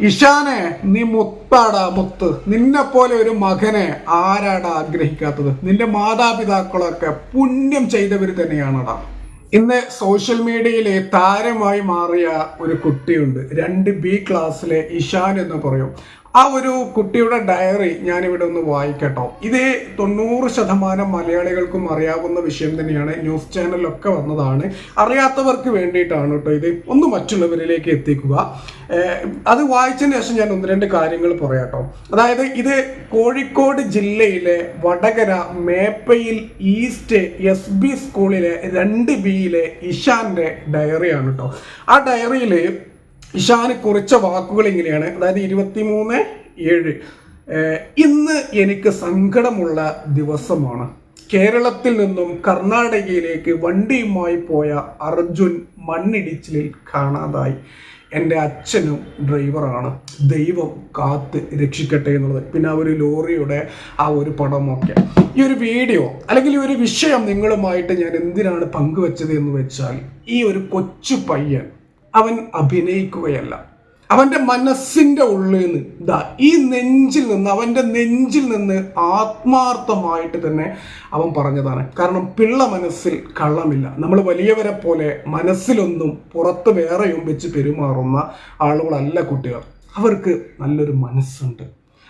ഇഷാനെ നീ മുത്താടാ മുത്ത്. നിന്നെ പോലെ ഒരു മകനെ ആരാടാ ആഗ്രഹിക്കാത്തത്? നിന്റെ മാതാപിതാക്കളൊക്കെ പുണ്യം ചെയ്തവർ തന്നെയാണടാ. ഇന്ന് സോഷ്യൽ മീഡിയയിലെ താരമായി മാറിയ ഒരു കുട്ടിയുണ്ട്. രണ്ട് ബി ക്ലാസ്സിലെ ഇഷാൻ എന്ന് പറയും. ആ ഒരു കുട്ടിയുടെ ഡയറി ഞാനിവിടെ ഒന്ന് വായിക്കട്ടോ. ഇത് തൊണ്ണൂറ് ശതമാനം മലയാളികൾക്കും അറിയാവുന്ന വിഷയം തന്നെയാണ് ന്യൂസ് ചാനലൊക്കെ വന്നതാണ്. അറിയാത്തവർക്ക് വേണ്ടിയിട്ടാണ് കേട്ടോ ഇത്. ഒന്ന് മറ്റുള്ളവരിലേക്ക് എത്തിക്കുക. അത് വായിച്ചതിന് ശേഷം ഞാൻ ഒന്ന് രണ്ട് കാര്യങ്ങൾ പറയാട്ടോ. അതായത് ഇത് കോഴിക്കോട് ജില്ലയിലെ Vadakara Meppayil east S B സ്കൂളിലെ രണ്ട് ബിയിലെ ഇഷാന്റെ ഡയറിയാണ് കേട്ടോ. ആ ഡയറിയിൽ ഇഷാന് കുറിച്ച വാക്കുകൾ ഇങ്ങനെയാണ്. അതായത് ഇരുപത്തിമൂന്ന് ഏഴ്. ഇന്ന് എനിക്ക് സങ്കടമുള്ള ദിവസമാണ്. കേരളത്തിൽ നിന്നും കർണാടകയിലേക്ക് വണ്ടിയുമായി പോയ അർജുൻ മണ്ണിടിച്ചിലിൽ കാണാതായി. എന്റെ അച്ഛനും ഡ്രൈവറാണ്. ദൈവം കാത്ത് രക്ഷിക്കട്ടെ എന്നുള്ളത്. പിന്നെ ആ ഒരു ലോറിയുടെ ആ ഒരു പടമൊക്കെ. ഈ ഒരു വീഡിയോ അല്ലെങ്കിൽ ഈ ഒരു വിഷയം നിങ്ങളുമായിട്ട് ഞാൻ എന്തിനാണ് പങ്കുവച്ചത് എന്ന് വെച്ചാൽ ഈ ഒരു കൊച്ചു പയ്യൻ അവൻ അഭിനയിക്കുകയല്ല. അവന്റെ മനസ്സിന്റെ ഉള്ളിൽ നിന്ന് ഇതാ ഈ നെഞ്ചിൽ നിന്ന് അവന്റെ നെഞ്ചിൽ നിന്ന് ആത്മാർത്ഥമായിട്ട് തന്നെ അവൻ പറഞ്ഞതാണ്. കാരണം പിള്ള മനസ്സിൽ കള്ളമില്ല. നമ്മൾ വലിയവരെ പോലെ മനസ്സിലൊന്നും പുറത്ത് വേറെയും വെച്ച് പെരുമാറുന്ന ആളുകളല്ല കുട്ടികൾ. അവർക്ക് നല്ലൊരു മനസ്സുണ്ട്.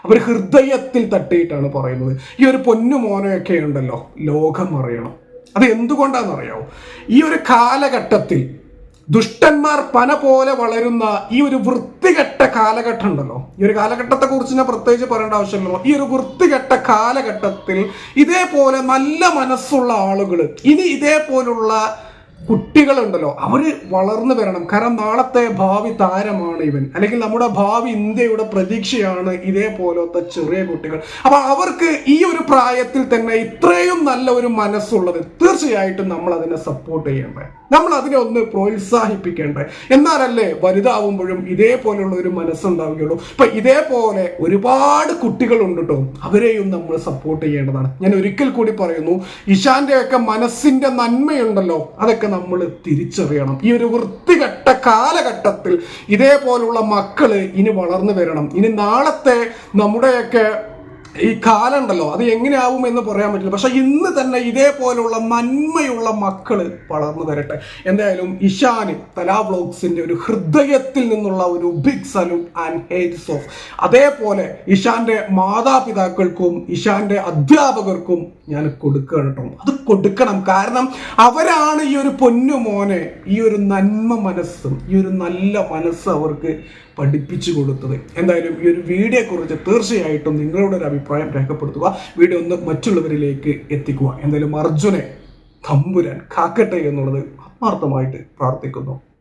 അവർ ഹൃദയത്തിൽ തട്ടിയിട്ടാണ് പറയുന്നത്. ഈ ഒരു പൊന്നു മോനയൊക്കെ ഉണ്ടല്ലോ ലോകം അറിയണം. അത് എന്തുകൊണ്ടാണെന്നറിയാമോ ഈ ഒരു കാലഘട്ടത്തിൽ ദുഷ്ടന്മാർ പന പോലെ വളരുന്ന ഈ ഒരു വൃത്തികെട്ട കാലഘട്ടം ഉണ്ടല്ലോ. ഈ ഒരു കാലഘട്ടത്തെ കുറിച്ച് ഞാൻ പ്രത്യേകിച്ച് പറയേണ്ട ആവശ്യമില്ലല്ലോ. ഈ ഒരു വൃത്തികെട്ട കാലഘട്ടത്തിൽ ഇതേപോലെ നല്ല മനസ്സുള്ള ആളുകൾ ഇനി ഇതേപോലുള്ള കുട്ടികളുണ്ടല്ലോ അവർ വളർന്നു വരണം. കാരണം നാളത്തെ ഭാവി താരമാണ് ഇവൻ. അല്ലെങ്കിൽ നമ്മുടെ ഭാവി ഇന്ത്യയുടെ പ്രതീക്ഷയാണ് ഇതേപോലത്തെ ചെറിയ കുട്ടികൾ. അപ്പൊ അവർക്ക് ഈ ഒരു പ്രായത്തിൽ തന്നെ ഇത്രയും നല്ല ഒരു മനസ്സുള്ളത് തീർച്ചയായിട്ടും നമ്മൾ അതിനെ സപ്പോർട്ട് ചെയ്യേണ്ടേ. നമ്മൾ അതിനെ ഒന്ന് പ്രോത്സാഹിപ്പിക്കേണ്ടേ. എന്നാലല്ലേ വലുതാവുമ്പോഴും ഇതേപോലെയുള്ള ഒരു മനസ്സുണ്ടാവുകയുള്ളൂ. ഇപ്പൊ ഇതേപോലെ ഒരുപാട് കുട്ടികളുണ്ട് കേട്ടോ അവരെയും നമ്മൾ സപ്പോർട്ട് ചെയ്യേണ്ടതാണ്. ഞാൻ ഒരിക്കൽ കൂടി പറയുന്നു ഇഷാന്റെ ഒക്കെ മനസ്സിന്റെ നന്മയുണ്ടല്ലോ. അതൊക്കെ നമ്മൾ തിരിച്ചറിയണം. ഈ ഒരു വൃത്തികെട്ട കാലഘട്ടത്തിൽ ഇതേപോലുള്ള മക്കൾ ഇനി വളർന്നു വരണം. ഇനി നാളത്തെ നമ്മുടെയൊക്കെ ഈ കാലം ഉണ്ടല്ലോ അത് എങ്ങനെയാവും എന്ന് പറയാൻ പറ്റില്ല. പക്ഷെ ഇന്ന് തന്നെ ഇതേപോലുള്ള നന്മയുള്ള മക്കൾ വളർന്നു വരട്ടെ. എന്തായാലും ഇഷാന് തലാ വ്ളോഗ്സിന്റെ ഒരു ഹൃദയത്തിൽ നിന്നുള്ള ഒരു big salute and hats off അതേപോലെ ഇഷാന്റെ മാതാപിതാക്കൾക്കും ഇഷാന്റെ അധ്യാപകർക്കും ഞാൻ കൊടുക്കണം കേട്ടോ. അത് കൊടുക്കണം. കാരണം അവരാണ് ഈ ഒരു പൊന്നു മോനെ ഈ ഒരു നന്മ മനസ്സും ഈ ഒരു നല്ല മനസ്സ് അവർക്ക് പഠിപ്പിച്ചു കൊടുത്തത്. എന്തായാലും ഈ ഒരു വീഡിയോയെ കുറിച്ച് തീർച്ചയായിട്ടും നിങ്ങളുടെ ഒരു അഭിപ്രായം രേഖപ്പെടുത്തുക. വീഡിയോ ഒന്ന് മറ്റുള്ളവരിലേക്ക് എത്തിക്കുക. എന്തായാലും അർജുനെ തമ്പുരാൻ കാക്കട്ടെ എന്നുള്ളത് ആത്മാർത്ഥമായിട്ട് പ്രാർത്ഥിക്കുന്നു.